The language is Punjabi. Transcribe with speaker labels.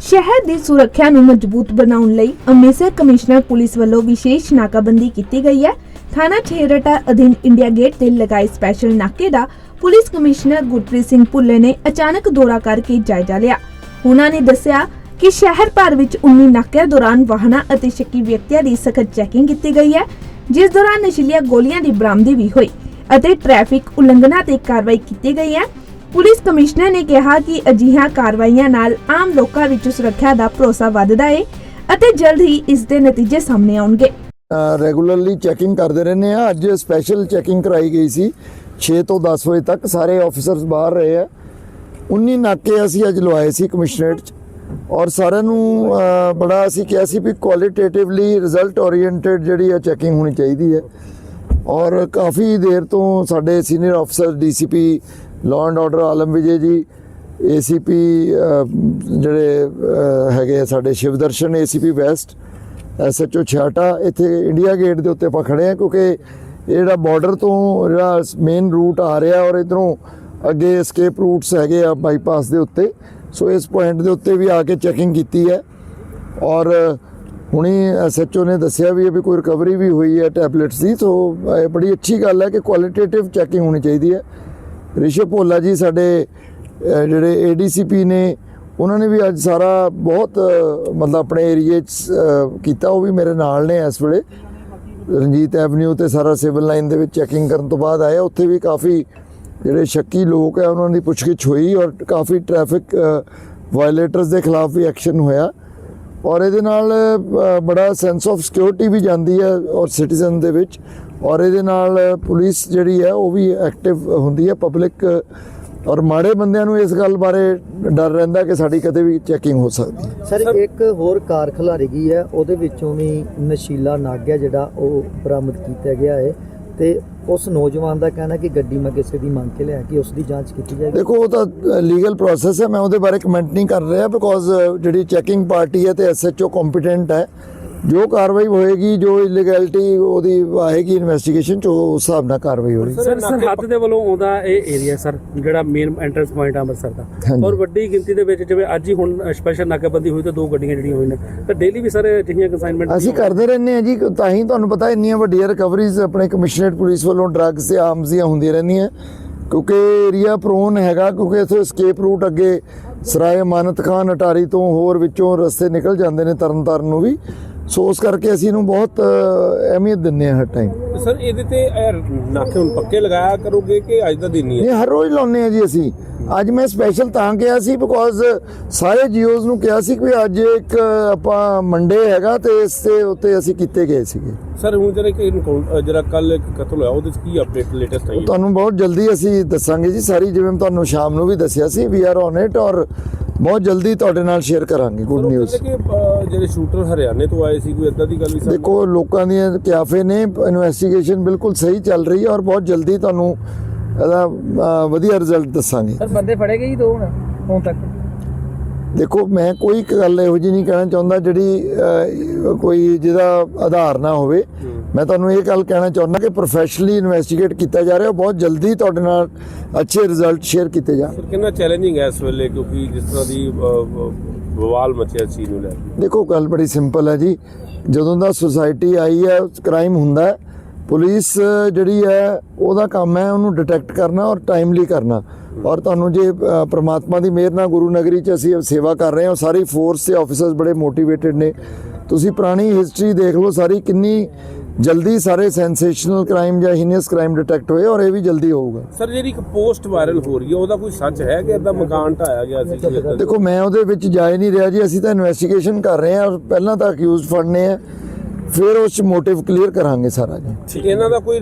Speaker 1: ਸ਼ਹਿਰ ਦੀ ਸੁਰੱਖਿਆ ਨੂੰ ਮਜ਼ਬੂਤ ਬਣਾਉਣ ਲਈ ਅੰਮ੍ਰਿਤਸਰ ਕਮਿਸ਼ਨਰ ਪੁਲਿਸ ਵੱਲੋਂ ਵਿਸ਼ੇਸ਼ ਨਾਕਾਬੰਦੀ ਕੀਤੀ ਗਈ ਹੈ। ਥਾਣਾ ਛੇਰਟਾ ਅਧੀਨ ਇੰਡੀਆ ਗੇਟ ਤੇ ਲਗਾਏ ਸਪੈਸ਼ਲ ਨਾਕੇ ਦਾ ਪੁਲਿਸ ਕਮਿਸ਼ਨਰ ਗੁਰਪ੍ਰੀਤ ਸਿੰਘ ਭੁੱਲੇ ਨੇ ਅਚਾਨਕ ਦੌਰਾ ਕਰਕੇ ਜਾਇਜ਼ਾ ਲਿਆ। ਉਹਨਾਂ ਨੇ ਦੱਸਿਆ ਕਿ ਸ਼ਹਿਰ ਭਰ ਵਿੱਚ 19 ਨਾਕਿਆਂ ਦੌਰਾਨ ਵਾਹਨਾਂ ਅਤੇ ਸ਼ੱਕੀ ਵਿਅਕਤੀਆਂ ਦੀ ਸਖਤ ਚੈਕਿੰਗ ਕੀਤੀ ਗਈ ਹੈ, ਜਿਸ ਦੌਰਾਨ ਨਸ਼ੀਲੀਆਂ ਗੋਲੀਆਂ ਦੀ ਬਰਾਮਦੀ ਵੀ ਹੋਈ ਅਤੇ ਟ੍ਰੈਫਿਕ ਉਲੰਘਣਾ ਤੇ ਕਾਰਵਾਈ ਕੀਤੀ ਗਈ ਹੈ। ਪੁਲਿਸ ਕਮਿਸ਼ਨਰ ਨੇ ਕਿਹਾ ਕਿ ਅਜਿਹੀਆਂ ਕਾਰਵਾਈਆਂ ਨਾਲ ਆਮ ਲੋਕਾਂ ਵਿੱਚ ਸੁਰੱਖਿਆ ਦਾ ਭਰੋਸਾ ਵੱਧਦਾ ਹੈ ਅਤੇ ਜਲਦ ਹੀ ਇਸ ਦੇ ਨਤੀਜੇ ਸਾਹਮਣੇ ਆਉਣਗੇ।
Speaker 2: ਰੈਗੂਲਰਲੀ ਚੈਕਿੰਗ ਕਰਦੇ ਰਹਿੰਦੇ ਆ ਅੱਜ ਸਪੈਸ਼ਲ ਚੈਕਿੰਗ ਕਰਾਈ ਗਈ ਸੀ। 6 ਤੋਂ 10 ਵਜੇ ਤੱਕ ਸਾਰੇ ਆਫੀਸਰਸ ਬਾਹਰ ਰਹੇ ਆ। 19 ਨਾਕੇ ਅਸੀਂ ਅੱਜ ਲਵਾਏ ਸੀ ਕਮਿਸ਼ਨਰੇਟ ਚ। ਔਰ ਸਾਰਿਆਂ ਨੂੰ ਬੜਾ ਅਸੀਂ ਕਿਹਾ ਸੀ ਵੀ ਕੁਆਲਿਟੇਟਿਵਲੀ ਰਿਜ਼ਲਟ ਓਰੀਐਂਟਡ ਜਿਹੜੀ ਆ ਚੈਕਿੰਗ ਹੋਣੀ ਚਾਹੀਦੀ ਹੈ। ਔਰ ਕਾਫੀ ਦੇਰ ਤੋਂ ਸਾਡੇ ਸੀਨੀਅਰ ਅਫਸਰ DCP law and order Alam Vijay ji ACP ਜਿਹੜੇ ਹੈਗੇ ਆ ਸਾਡੇ ਸ਼ਿਵਦਰਸ਼ਨ ਏਸੀਪੀ ਵੈਸਟ ਐਸਐਚਓ ਛਾਟਾ ਇੱਥੇ ਇੰਡੀਆ ਗੇਟ ਦੇ ਉੱਤੇ ਆਪਾਂ ਖੜੇ ਆ ਕਿਉਂਕਿ ਇਹ ਜਿਹੜਾ ਬਾਰਡਰ ਤੋਂ ਜਿਹੜਾ ਮੇਨ ਰੂਟ ਆ ਰਿਹਾ ਔਰ ਇਧਰੋਂ ਅੱਗੇ escape ਰੂਟਸ ਹੈਗੇ ਆ ਬਾਈਪਾਸ ਦੇ ਉੱਤੇ। ਸੋ ਇਸ ਪੁਆਇੰਟ ਦੇ ਉੱਤੇ ਵੀ ਆ ਕੇ ਚੈਕਿੰਗ ਕੀਤੀ ਹੈ। ਔਰ ਹੁਣੀ ਐਸਐਚਓ ਨੇ ਦੱਸਿਆ ਵੀ ਇਹ ਵੀ ਕੋਈ ਰਿਕਵਰੀ ਵੀ ਹੋਈ ਹੈ ਟੈਬਲੇਟਸ ਦੀ। ਸੋ ਇਹ ਬੜੀ ਅੱਛੀ ਗੱਲ ਹੈ ਕਿ ਕੁਆਲਿਟੇਟਿਵ ਚੈਕਿੰਗ ਹੋਣੀ ਚਾਹੀਦੀ ਹੈ। ਰਿਸ਼ਵ ਭੋਲਾ ਜੀ ਸਾਡੇ ਅਹ, ਜਿਹੜੇ ਏਡੀਸੀਪੀ ਨੇ ਉਹਨਾਂ ਨੇ ਵੀ ਅੱਜ ਸਾਰਾ ਬਹੁਤ ਮਤਲਬ ਆਪਣੇ ਏਰੀਏ 'ਚ ਕੀਤਾ ਉਹ ਵੀ ਮੇਰੇ ਨਾਲ ਨੇ ਇਸ ਵੇਲੇ। ਰਣਜੀਤ ਐਵਨਿਊ ਤੇ ਸਾਰਾ ਸਿਵਲ ਲਾਈਨ ਦੇ ਵਿੱਚ ਚੈਕਿੰਗ ਕਰਨ ਤੋਂ ਬਾਅਦ ਆਇਆ ਉੱਥੇ ਵੀ ਕਾਫੀ ਜਿਹੜੇ ਸ਼ੱਕੀ ਲੋਕ ਹੈ ਉਹਨਾਂ ਦੀ ਪੁੱਛਗਿੱਛ ਹੋਈ ਔਰ ਕਾਫੀ ਟ੍ਰੈਫਿਕ ਵਾਇਲੇਟਰਸ ਦੇ ਖਿਲਾਫ ਵੀ ਐਕਸ਼ਨ ਹੋਇਆ। ਔਰ ਇਹਦੇ ਨਾਲ ਬੜਾ ਸੈਂਸ ਆਫ ਸਿਕਿਉਰਿਟੀ ਵੀ ਜਾਂਦੀ ਹੈ ਔਰ ਸਿਟੀਜ਼ਨ ਦੇ ਵਿੱਚ। ਔਰ ਇਹਦੇ ਨਾਲ ਪੁਲਿਸ ਜਿਹੜੀ ਹੈ ਉਹ ਵੀ ਐਕਟਿਵ ਹੁੰਦੀ ਹੈ ਪਬਲਿਕ ਔਰ ਮਾੜੇ ਬੰਦਿਆਂ ਨੂੰ ਇਸ ਗੱਲ ਬਾਰੇ ਡਰ ਰਹਿੰਦਾ ਕਿ ਸਾਡੀ ਕਦੇ ਵੀ ਚੈਕਿੰਗ ਹੋ ਸਕਦੀ ਹੈ।
Speaker 3: ਸਰ ਇੱਕ ਹੋਰ ਕਾਰ ਖਿਲਾਰੀ ਗਈ ਹੈ ਉਹਦੇ ਵਿੱਚੋਂ ਵੀ ਨਸ਼ੀਲਾ ਨਾਗਿਆ ਜਿਹੜਾ ਉਹ ਬਰਾਮਦ ਕੀਤਾ ਗਿਆ ਹੈ ਤੇ ਉਸ ਨੌਜਵਾਨ ਦਾ ਕਹਿਣਾ ਕਿ ਗੱਡੀ ਮੈਂ ਕਿਸੇ ਦੀ ਮੰਗ ਕੇ ਲਿਆ ਕਿ ਉਸ ਦੀ ਜਾਂਚ ਕੀਤੀ ਜਾਏਗੀ।
Speaker 2: ਦੇਖੋ ਉਹ ਤਾਂ ਲੀਗਲ ਪ੍ਰੋਸੈਸ ਹੈ ਮੈਂ ਉਹਦੇ ਬਾਰੇ ਕਮੈਂਟ ਨਹੀਂ ਕਰ ਰਿਹਾ ਬਿਕੋਜ਼ ਜਿਹੜੀ ਚੈਕਿੰਗ ਪਾਰਟੀ ਹੈ ਤੇ ਐਸਐਚਓ ਕੰਪੀਟੈਂਟ ਹੈ ਜੋ ਕਾਰਵਾਈ ਹੋਏਗੀ ਜੋ ਇਲੀਗੈਲਿਟੀ ਉਹਦੀ ਆਏਗੀ ਇਨਵੈਸਟੀਗੇਸ਼ਨ ਚ ਉਹ ਉਸ ਹਿਸਾਬ ਨਾਲ ਕਾਰਵਾਈ ਹੋਏਗੀ।
Speaker 4: ਸਰ ਸਰਹੱਦ ਦੇ ਵੱਲੋਂ ਆਉਂਦਾ ਇਹ ਏਰੀਆ ਸਰ ਜਿਹੜਾ ਮੇਨ ਐਂਟਰੈਂਸ ਪੁਆਇੰਟ ਆ ਅੰਮ੍ਰਿਤਸਰ ਦਾ। ਔਰ ਵੱਡੀ ਗਿਣਤੀ ਦੇ ਵਿੱਚ ਜਿਵੇਂ ਅੱਜ ਹੀ ਹੁਣ ਸਪੈਸ਼ਲ ਨਾਕਾਬੰਦੀ ਹੋਈ ਤਾਂ ਦੋ ਗੱਡੀਆਂ ਜਿਹੜੀਆਂ ਹੋਈਆਂ ਨੇ। ਤਾਂ ਡੇਲੀ ਵੀ ਸਰ ਅਜਿਹੀਆਂ ਕਨਸਾਈਨਮੈਂਟ
Speaker 2: ਅਸੀਂ ਕਰਦੇ ਰਹਿੰਦੇ ਹਾਂ ਜੀ ਤਾਂ ਹੀ ਤੁਹਾਨੂੰ ਪਤਾ ਇੰਨੀਆਂ ਵੱਡੀਆਂ ਰਿਕਵਰੀਜ਼ ਆਪਣੇ ਕਮਿਸ਼ਨਰੇਟ ਪੁਲਿਸ ਵੱਲੋਂ ਡਰੱਗਸ ਤੇ ਆਰਮਸ ਦੀਆਂ ਹੁੰਦੀਆਂ ਰਹਿੰਦੀਆਂ। ਕਿਉਂਕਿ ਏਰੀਆ ਪ੍ਰੋਨ ਹੈਗਾ ਕਿਉਂਕਿ ਇਥੋਂ escape ਰੂਟ ਅੱਗੇ ਸਰਾਏ ਮਾਨਤ ਖਾਨ ਅਟਾਰੀ ਤੋਂ ਹੋਰ ਵਿੱਚੋਂ ਰਸਤੇ ਨਿਕਲ ਜਾਂਦੇ ਨੇ ਤਰਨਤਾਰਨ ਨੂੰ ਵੀ। ਸੋ ਉਸ ਕਰਕੇ ਅਸੀਂ ਇਹਨੂੰ ਬਹੁਤ ਅਹ, ਅਹਿਮੀਅਤ ਦਿੰਦੇ ਹਾਂ ਹਰ ਟਾਈਮ
Speaker 5: ਸਰ ਇਹਦੇ ਤੇ ਨਾਕੇ ਹੁਣ ਪੱਕੇ ਲਗਾਇਆ ਕਰੋਗੇ ਕਿ ਅੱਜ ਦਾ ਦਿਨ ਹੀ ਹੈ?
Speaker 2: ਨਹੀਂ ਹਰ ਰੋਜ਼ ਲਾਉਂਦੇ ਆ ਜੀ ਅਸੀਂ। ਅੱਜ ਮੈਂ ਸਪੈਸ਼ਲ ਤਾਂ ਕਿਹਾ ਸੀ ਬਿਕੋਜ਼ ਸਾਰੇ ਜੀਓਜ਼ ਨੂੰ ਕਿਹਾ ਸੀ ਕਿ ਅੱਜ ਇੱਕ ਆਪਾਂ ਮੰਡੇ ਹੈਗਾ ਤੇ ਇਸ ਤੇ ਉੱਤੇ ਅਸੀਂ ਕੀਤੇ ਗਏ ਸੀਗੇ।
Speaker 5: ਸਰ ਹੁਣ ਜਿਹੜਾ ਕਿ ਜਿਹੜਾ ਕੱਲ ਇੱਕ ਕਤਲ ਹੋਇਆ ਉਹਦੇ ਚ ਕੀ ਅਪਡੇਟ ਲੇਟੈਸਟ ਆਈ
Speaker 2: ਤੁਹਾਨੂੰ ਬਹੁਤ ਜਲਦੀ ਅਸੀਂ ਦੱਸਾਂਗੇ ਜੀ। ਸਾਰੀ ਜਿਵੇਂ ਤੁਹਾਨੂੰ ਸ਼ਾਮ ਨੂੰ ਵੀ ਦੱਸਿਆ ਸੀ ਵੀ ਆਰ ਔਨ ਇਟ ਔਰ ਬਹੁਤ ਜਲਦੀ ਤੁਹਾਡੇ ਨਾਲ ਸ਼ੇਅਰ ਕਰਾਂਗੇ ਗੁੱਡ ਨਿਊਜ਼
Speaker 5: ਜਿਹੜੇ ਸ਼ੂਟਰ ਹਰਿਆਣੇ ਤੋਂ ਆਏ ਸੀ ਕੋਈ ਇਦਾਂ ਦੀ ਗੱਲ ਵੀ ਸਰ
Speaker 2: ਦੇਖੋ ਲੋਕਾਂ ਦੀਆਂ ਕਿਆਫੇ ਨੇ ਇਨਵੈਸਟੀਗੇਸ਼ਨ ਬਿਲਕੁਲ ਸਹੀ ਚੱਲ ਰਹੀ ਹੈ ਔਰ ਬਹੁਤ ਜਲਦੀ ਤੁਹਾਨੂੰ ਇਹਦਾ ਵਧੀਆ ਰਿਜ਼ਲਟ ਦੱਸਾਂਗੇ।
Speaker 3: ਸਰ ਬੰਦੇ ਫੜੇ ਗਏ ਜੀ ਦੋ ਹੁਣ ਹੁਣ ਤੱਕ।
Speaker 2: ਦੇਖੋ ਮੈਂ ਕੋਈ ਇੱਕ ਗੱਲ ਇਹੋ ਜਿਹੀ ਨਹੀਂ ਕਹਿਣਾ ਚਾਹੁੰਦਾ ਜਿਹੜੀ ਕੋਈ ਜਿਹਦਾ ਆਧਾਰ ਨਾ ਹੋਵੇ। ਮੈਂ ਤੁਹਾਨੂੰ ਇਹ ਗੱਲ ਕਹਿਣਾ ਚਾਹੁੰਦਾ ਕਿ ਪ੍ਰੋਫੈਸ਼ਨਲੀ ਇਨਵੈਸਟੀਗੇਟ ਕੀਤਾ ਜਾ ਰਿਹਾ ਬਹੁਤ ਜਲਦੀ ਤੁਹਾਡੇ ਨਾਲ ਅੱਛੇ ਰਿਜ਼ਲਟ ਸ਼ੇਅਰ ਕੀਤੇ ਜਾਣ।
Speaker 5: ਸਰ ਕਿੰਨਾ ਚੈਲੰਜਿੰਗ ਹੈ ਇਸ ਵੇਲੇ ਕਿਉਂਕਿ ਜਿਸ ਤਰ੍ਹਾਂ ਦੀ ਬਵਾਲ ਮਚਿਆ ਸੀ ਨੂੰ ਲੈ ਕੇ।
Speaker 2: ਦੇਖੋ ਗੱਲ ਬੜੀ ਸਿੰਪਲ ਹੈ ਜੀ। ਜਦੋਂ ਦਾ ਸੁਸਾਇਟੀ ਆਈ ਹੈ ਕ੍ਰਾਈਮ ਹੁੰਦਾ ਹੈ ਪੁਲਿਸ ਜਿਹੜੀ ਹੈ ਉਹਦਾ ਕੰਮ ਹੈ ਉਹਨੂੰ ਡਿਟੈਕਟ ਕਰਨਾ ਔਰ ਟਾਈਮਲੀ ਕਰਨਾ। ਔਰ ਤੁਹਾਨੂੰ ਜੇ ਪ੍ਰਮਾਤਮਾ ਦੀ ਮਿਹਰ ਨਾਲ ਗੁਰੂ ਨਗਰੀ ਚ ਅਸੀਂ ਸੇਵਾ ਕਰ ਰਹੇ ਹਾਂ ਸਾਰੀ ਫੋਰਸ ਤੇ ਆਫੀਸਰਸ ਬੜੇ ਮੋਟੀਵੇਟਿਡ ਨੇ। ਤੁਸੀਂ ਪੁਰਾਣੀ ਹਿਸਟਰੀ ਦੇਖ ਲਓ ਸਾਰੀ ਕਿੰਨੀ ਜਲਦੀ ਸਾਰੇ ਸੈਂਸੇਸ਼ਨਲ ਕ੍ਰਾਈਮ ਜਾਂ ਹੀਨੀਅਸ ਕ੍ਰਾਈਮ ਡਿਟੈਕਟ ਹੋਏ ਔਰ ਇਹ ਵੀ ਜਲਦੀ ਹੋਊਗਾ।
Speaker 5: ਸਰ ਜਿਹੜੀ ਇੱਕ ਪੋਸਟ ਵਾਇਰਲ ਹੋ ਰਹੀ ਹੈ ਉਹਦਾ ਕੋਈ ਸੱਚ ਹੈ ਕਿ ਇਦਾਂ ਮਕਾਨ ਢਾਇਆ ਗਿਆ ਸੀ?
Speaker 2: ਦੇਖੋ ਮੈਂ ਉਹਦੇ ਵਿੱਚ ਜਾ ਹੀ ਨਹੀਂ ਰਿਹਾ ਜੀ ਅਸੀਂ ਤਾਂ ਇਨਵੈਸਟੀਗੇਸ਼ਨ ਕਰ ਰਹੇ ਹਾਂ ਪਹਿਲਾਂ ਤਾਂ ਅਕਿਊਜ਼ਡ ਫੜਨੇ ਆ ਫਿਰ ਉਸ ਮੋਟਿਵ ਕਲੀਅਰ ਕਰਾਂਗੇ ਸਾਰਾ ਜੀ।
Speaker 5: ਇਹਨਾਂ ਦਾ ਕੋਈ